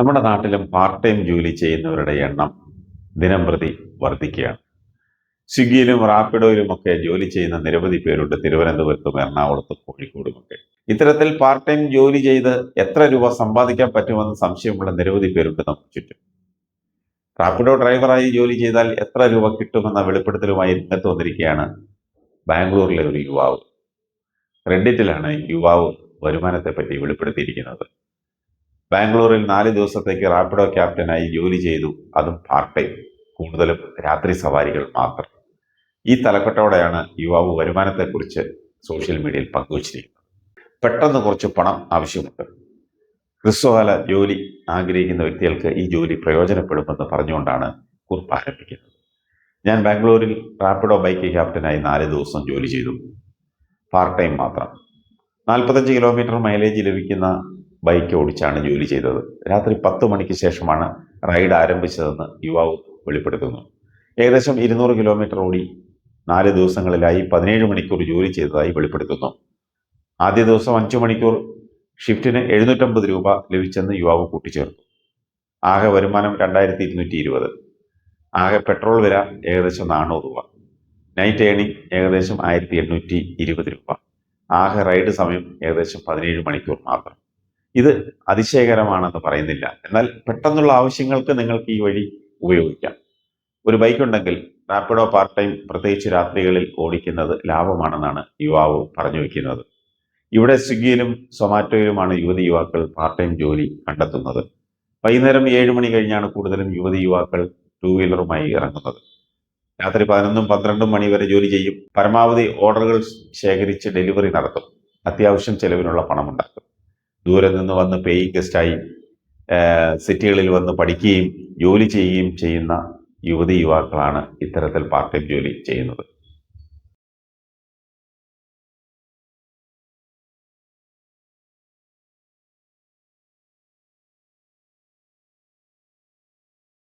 നമ്മുടെ നാട്ടിലും part time ജോലി ചെയ്യുന്നവരുടെ എണ്ണം ദിനം പ്രതി വർദ്ധിക്കുകയാണ്. സ്വിഗ്ഗിയിലും റാപ്പിഡോയിലും ഒക്കെ ജോലി ചെയ്യുന്ന നിരവധി പേരുണ്ട്. തിരുവനന്തപുരത്തും എറണാകുളത്തും കോഴിക്കോടുമൊക്കെ. ഇത്തരത്തിൽ പാർട്ട് ടൈം ജോലി ചെയ്ത് എത്ര രൂപ സമ്പാദിക്കാൻ പറ്റുമെന്ന് സംശയമുള്ള നിരവധി പേരുണ്ട് നമുക്ക് ചുറ്റും. റാപ്പിഡോ ഡ്രൈവറായി ജോലി ചെയ്താൽ എത്ര രൂപ കിട്ടുമെന്ന വെളിപ്പെടുത്തലുമായി രംഗത്ത് വന്നിരിക്കുകയാണ് ബാംഗ്ലൂരിലെ ഒരു യുവാവ്. റെഡിറ്റിലാണ് യുവാവ് വരുമാനത്തെപ്പറ്റി വെളിപ്പെടുത്തിയിരിക്കുന്നത്. ബാംഗ്ലൂരിൽ നാല് ദിവസത്തേക്ക് റാപ്പിഡോ ക്യാപ്റ്റനായി ജോലി ചെയ്തു. അതും പാർട്ട് ടൈം കൂടുതലും രാത്രി സവാരികൾ മാത്രം. ഈ തലക്കെട്ടോടെയാണ് യുവാവ് വരുമാനത്തെക്കുറിച്ച് സോഷ്യൽ മീഡിയയിൽ പങ്കുവച്ചിരിക്കുന്നത്. പെട്ടെന്ന് കുറച്ച് പണം ആവശ്യമുണ്ട്. ഹ്രസ്വകാല ജോലി ആഗ്രഹിക്കുന്ന വ്യക്തികൾക്ക് ഈ ജോലി പ്രയോജനപ്പെടുമെന്ന് പറഞ്ഞുകൊണ്ടാണ് കുറിപ്പ് ആരംഭിക്കുന്നത്. ഞാൻ ബാംഗ്ലൂരിൽ റാപ്പിഡോ ബൈക്ക് ക്യാപ്റ്റനായി നാല് ദിവസം ജോലി ചെയ്തു. പാർട്ട് ടൈം മാത്രം. നാൽപ്പത്തഞ്ച് കിലോമീറ്റർ മൈലേജ് ലഭിക്കുന്ന ബൈക്ക് ഓടിച്ചാണ് ജോലി ചെയ്തത്. രാത്രി പത്ത് മണിക്ക് ശേഷമാണ് റൈഡ് ആരംഭിച്ചതെന്ന് യുവാവ് വെളിപ്പെടുത്തുന്നു. ഏകദേശം ഇരുന്നൂറ് കിലോമീറ്റർ ഓടി നാല് ദിവസങ്ങളിലായി പതിനേഴ് മണിക്കൂർ ജോലി ചെയ്തതായി വെളിപ്പെടുത്തുന്നു. ആദ്യ ദിവസം അഞ്ചു മണിക്കൂർ ഷിഫ്റ്റിന് എഴുന്നൂറ്റമ്പത് രൂപ ലഭിച്ചെന്ന് യുവാവ് കൂട്ടിച്ചേർത്തു. ആകെ വരുമാനം രണ്ടായിരത്തി ഇരുന്നൂറ്റി ഇരുപത് ആകെ പെട്രോൾ വില ഏകദേശം നാനൂറ് രൂപ. നൈറ്റ് ഏണിംഗ് ഏകദേശം ആയിരത്തി എണ്ണൂറ്റി ഇരുപത് രൂപ. ആകെ റൈഡ് സമയം ഏകദേശം പതിനേഴ് മണിക്കൂർ മാത്രം. ഇത് അതിശയകരമാണെന്ന് പറയുന്നില്ല. എന്നാൽ പെട്ടെന്നുള്ള ആവശ്യങ്ങൾക്ക് നിങ്ങൾക്ക് ഈ വഴി ഉപയോഗിക്കാം. ഒരു ബൈക്ക് ഉണ്ടെങ്കിൽ റാപ്പിഡോ പാർട്ട് ടൈം പ്രത്യേകിച്ച് രാത്രികളിൽ ഓടിക്കുന്നത് ലാഭമാണെന്നാണ് യുവാവ് പറഞ്ഞു വയ്ക്കുന്നത് ഇവിടെ സ്വിഗ്ഗിയിലും സൊമാറ്റോയിലുമാണ് യുവതി യുവാക്കൾ പാർട്ട് ടൈം ജോലി കണ്ടെത്തുന്നത്. വൈകുന്നേരം ഏഴ് മണി കഴിഞ്ഞാണ് കൂടുതലും യുവതി യുവാക്കൾ ടൂ വീലറുമായി ഇറങ്ങുന്നത്. രാത്രി പതിനൊന്നും പന്ത്രണ്ടും മണി വരെ ജോലി ചെയ്യും. പരമാവധി ഓർഡറുകൾ ശേഖരിച്ച് ഡെലിവറി നടത്തും. അത്യാവശ്യം ചെലവിനുള്ള പണമുണ്ടാക്കും. ദൂരെ നിന്ന് വന്ന് പേയിങ് ഗസ്റ്റായി സിറ്റികളിൽ വന്ന് പഠിക്കുകയും ജോലി ചെയ്യുകയും ചെയ്യുന്ന യുവതി യുവാക്കളാണ് ഇത്തരത്തിൽ പാർട്ട് ടൈം ജോലി ചെയ്യുന്നത്.